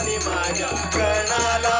आणि माझ्या प्राणाला